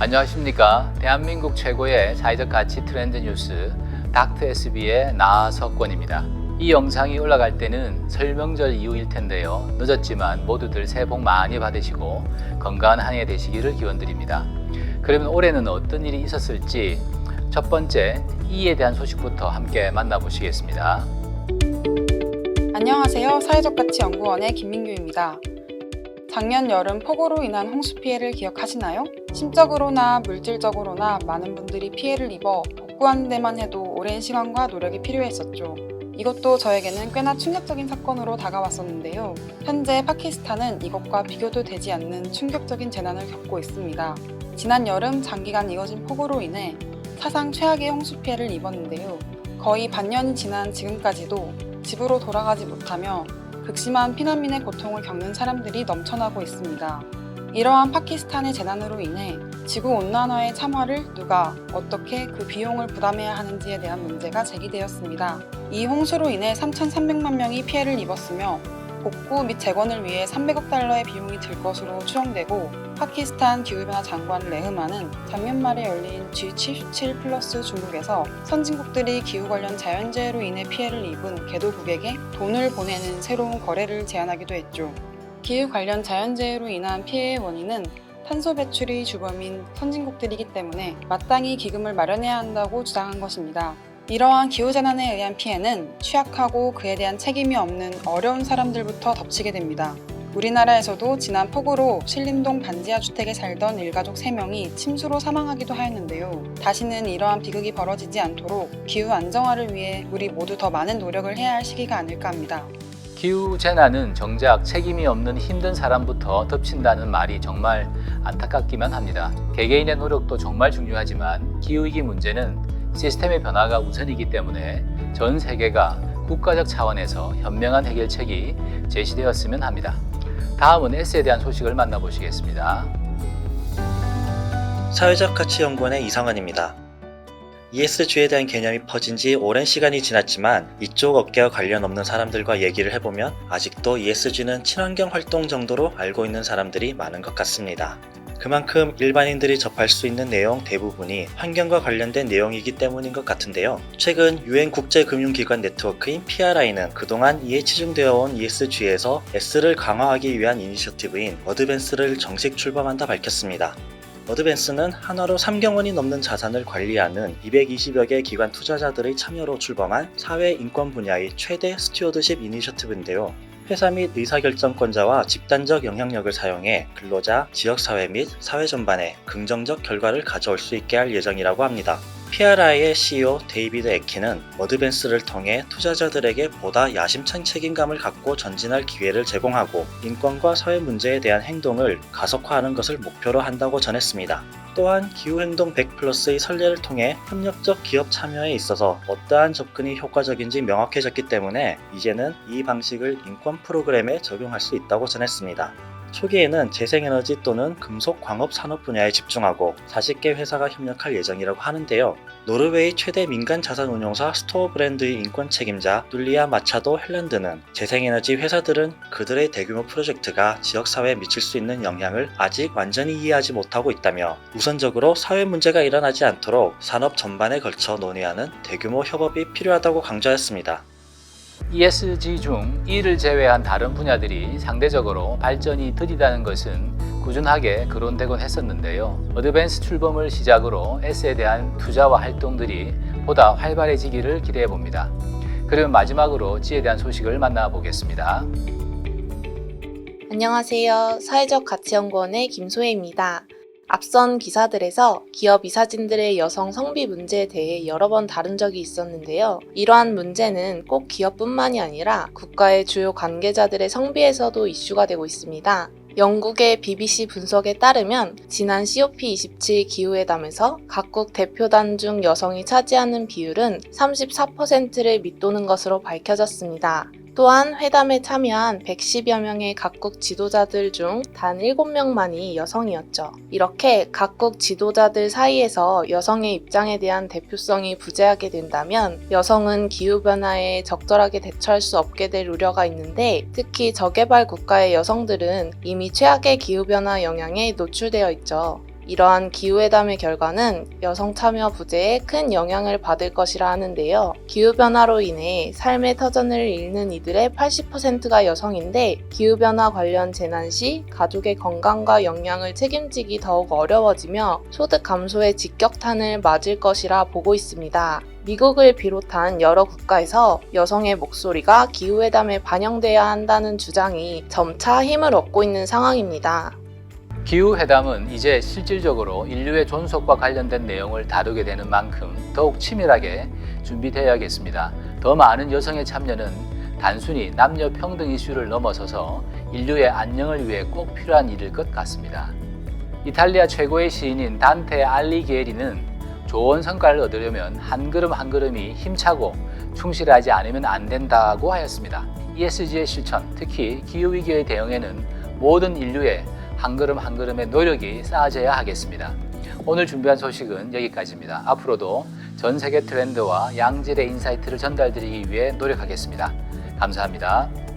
안녕하십니까. 대한민국 최고의 사회적 가치 트렌드 뉴스 닥터 SB의 나석권입니다. 이 영상이 올라갈 때는 설명절 이후일 텐데요. 늦었지만 모두들 새해 복 많이 받으시고 건강한 한 해 되시기를 기원드립니다. 그러면 올해는 어떤 일이 있었을지 첫 번째 이에 대한 소식부터 함께 만나보시겠습니다. 안녕하세요. 사회적 가치 연구원의 김민규입니다. 작년 여름 폭우로 인한 홍수 피해를 기억하시나요? 심적으로나 물질적으로나 많은 분들이 피해를 입어 복구하는 데만 해도 오랜 시간과 노력이 필요했었죠. 이것도 저에게는 꽤나 충격적인 사건으로 다가왔었는데요. 현재 파키스탄은 이것과 비교도 되지 않는 충격적인 재난을 겪고 있습니다. 지난 여름 장기간 이어진 폭우로 인해 사상 최악의 홍수 피해를 입었는데요. 거의 반년이 지난 지금까지도 집으로 돌아가지 못하며 극심한 피난민의 고통을 겪는 사람들이 넘쳐나고 있습니다. 이러한 파키스탄의 재난으로 인해 지구 온난화의 참화를 누가 어떻게 그 비용을 부담해야 하는지에 대한 문제가 제기되었습니다. 이 홍수로 인해 3,300만 명이 피해를 입었으며 복구 및 재건을 위해 300억 달러의 비용이 들 것으로 추정되고 파키스탄 기후변화 장관 레흐만은 작년 말에 열린 G77 플러스 중국에서 선진국들이 기후 관련 자연재해로 인해 피해를 입은 개도국에게 돈을 보내는 새로운 거래를 제안하기도 했죠. 기후 관련 자연재해로 인한 피해의 원인은 탄소 배출이 주범인 선진국들이기 때문에 마땅히 기금을 마련해야 한다고 주장한 것입니다. 이러한 기후재난에 의한 피해는 취약하고 그에 대한 책임이 없는 어려운 사람들부터 덮치게 됩니다. 우리나라에서도 지난 폭우로 신림동 반지하 주택에 살던 일가족 3명이 침수로 사망하기도 하였는데요. 다시는 이러한 비극이 벌어지지 않도록 기후 안정화를 위해 우리 모두 더 많은 노력을 해야 할 시기가 아닐까 합니다. 기후 재난은 정작 책임이 없는 힘든 사람부터 덮친다는 말이 정말 안타깝기만 합니다. 개개인의 노력도 정말 중요하지만 기후위기 문제는 시스템의 변화가 우선이기 때문에 전 세계가 국가적 차원에서 현명한 해결책이 제시되었으면 합니다. 다음은 S에 대한 소식을 만나보시겠습니다. 사회적 가치 연구원의 이상원입니다. ESG에 대한 개념이 퍼진 지 오랜 시간이 지났지만 이쪽 업계와 관련 없는 사람들과 얘기를 해보면 아직도 ESG는 친환경 활동 정도로 알고 있는 사람들이 많은 것 같습니다. 그만큼 일반인들이 접할 수 있는 내용 대부분이 환경과 관련된 내용이기 때문인 것 같은데요. 최근 유엔 국제금융기관 네트워크인 PRI는 그동안 이에 치중되어 온 ESG에서 S를 강화하기 위한 이니셔티브인 어드밴스를 정식 출범한다 밝혔습니다. 어드밴스는 한화로 3경원이 넘는 자산을 관리하는 220여 개 기관 투자자들의 참여로 출범한 사회 인권 분야의 최대 스튜어드십 이니셔티브인데요. 회사 및 의사결정권자와 집단적 영향력을 사용해 근로자, 지역사회 및 사회 전반에 긍정적 결과를 가져올 수 있게 할 예정이라고 합니다. PRI의 CEO 데이비드 에키는 어드밴스를 통해 투자자들에게 보다 야심찬 책임감을 갖고 전진할 기회를 제공하고 인권과 사회 문제에 대한 행동을 가속화하는 것을 목표로 한다고 전했습니다. 또한 기후행동 100 플러스의 선례를 통해 협력적 기업 참여에 있어서 어떠한 접근이 효과적인지 명확해졌기 때문에 이제는 이 방식을 인권 프로그램에 적용할 수 있다고 전했습니다. 초기에는 재생에너지 또는 금속 광업 산업 분야에 집중하고 40개 회사가 협력할 예정이라고 하는데요. 노르웨이 최대 민간 자산 운용사 스토어 브랜드의 인권 책임자 뚫리아 마차도 헬랜드는 재생에너지 회사들은 그들의 대규모 프로젝트가 지역사회에 미칠 수 있는 영향을 아직 완전히 이해하지 못하고 있다며 우선적으로 사회 문제가 일어나지 않도록 산업 전반에 걸쳐 논의하는 대규모 협업이 필요하다고 강조했습니다. ESG 중 이를 제외한 다른 분야들이 상대적으로 발전이 더디다는 것은 꾸준하게 거론되곤 했었는데요. 어드밴스 출범을 시작으로 S에 대한 투자와 활동들이 보다 활발해지기를 기대해 봅니다. 그러면 마지막으로 G에 대한 소식을 만나보겠습니다. 안녕하세요. 사회적 가치연구원의 김소혜입니다. 앞선 기사들에서 기업 이사진들의 여성 성비 문제에 대해 여러 번 다룬 적이 있었는데요. 이러한 문제는 꼭 기업뿐만이 아니라 국가의 주요 관계자들의 성비에서도 이슈가 되고 있습니다. 영국의 BBC 분석에 따르면 지난 COP27 기후회담에서 각국 대표단 중 여성이 차지하는 비율은 34%를 밑도는 것으로 밝혀졌습니다. 또한 회담에 참여한 110여 명의 각국 지도자들 중 단 7명만이 여성이었죠. 이렇게 각국 지도자들 사이에서 여성의 입장에 대한 대표성이 부재하게 된다면 여성은 기후변화에 적절하게 대처할 수 없게 될 우려가 있는데 특히 저개발 국가의 여성들은 이미 최악의 기후변화 영향에 노출되어 있죠. 이러한 기후회담의 결과는 여성 참여 부재에 큰 영향을 받을 것이라 하는데요. 기후변화로 인해 삶의 터전을 잃는 이들의 80%가 여성인데 기후변화 관련 재난 시 가족의 건강과 영양을 책임지기 더욱 어려워지며 소득 감소의 직격탄을 맞을 것이라 보고 있습니다. 미국을 비롯한 여러 국가에서 여성의 목소리가 기후회담에 반영돼야 한다는 주장이 점차 힘을 얻고 있는 상황입니다. 기후회담은 이제 실질적으로 인류의 존속과 관련된 내용을 다루게 되는 만큼 더욱 치밀하게 준비되어야겠습니다. 더 많은 여성의 참여는 단순히 남녀 평등 이슈를 넘어서서 인류의 안녕을 위해 꼭 필요한 일일 것 같습니다. 이탈리아 최고의 시인인 단테 알리게리는 좋은 성과를 얻으려면 한 걸음 한 걸음이 힘차고 충실하지 않으면 안 된다고 하였습니다. ESG의 실천, 특히 기후위기의 대응에는 모든 인류의 한 걸음 한 걸음의 노력이 쌓아져야 하겠습니다. 오늘 준비한 소식은 여기까지입니다. 앞으로도 전 세계 트렌드와 양질의 인사이트를 전달드리기 위해 노력하겠습니다. 감사합니다.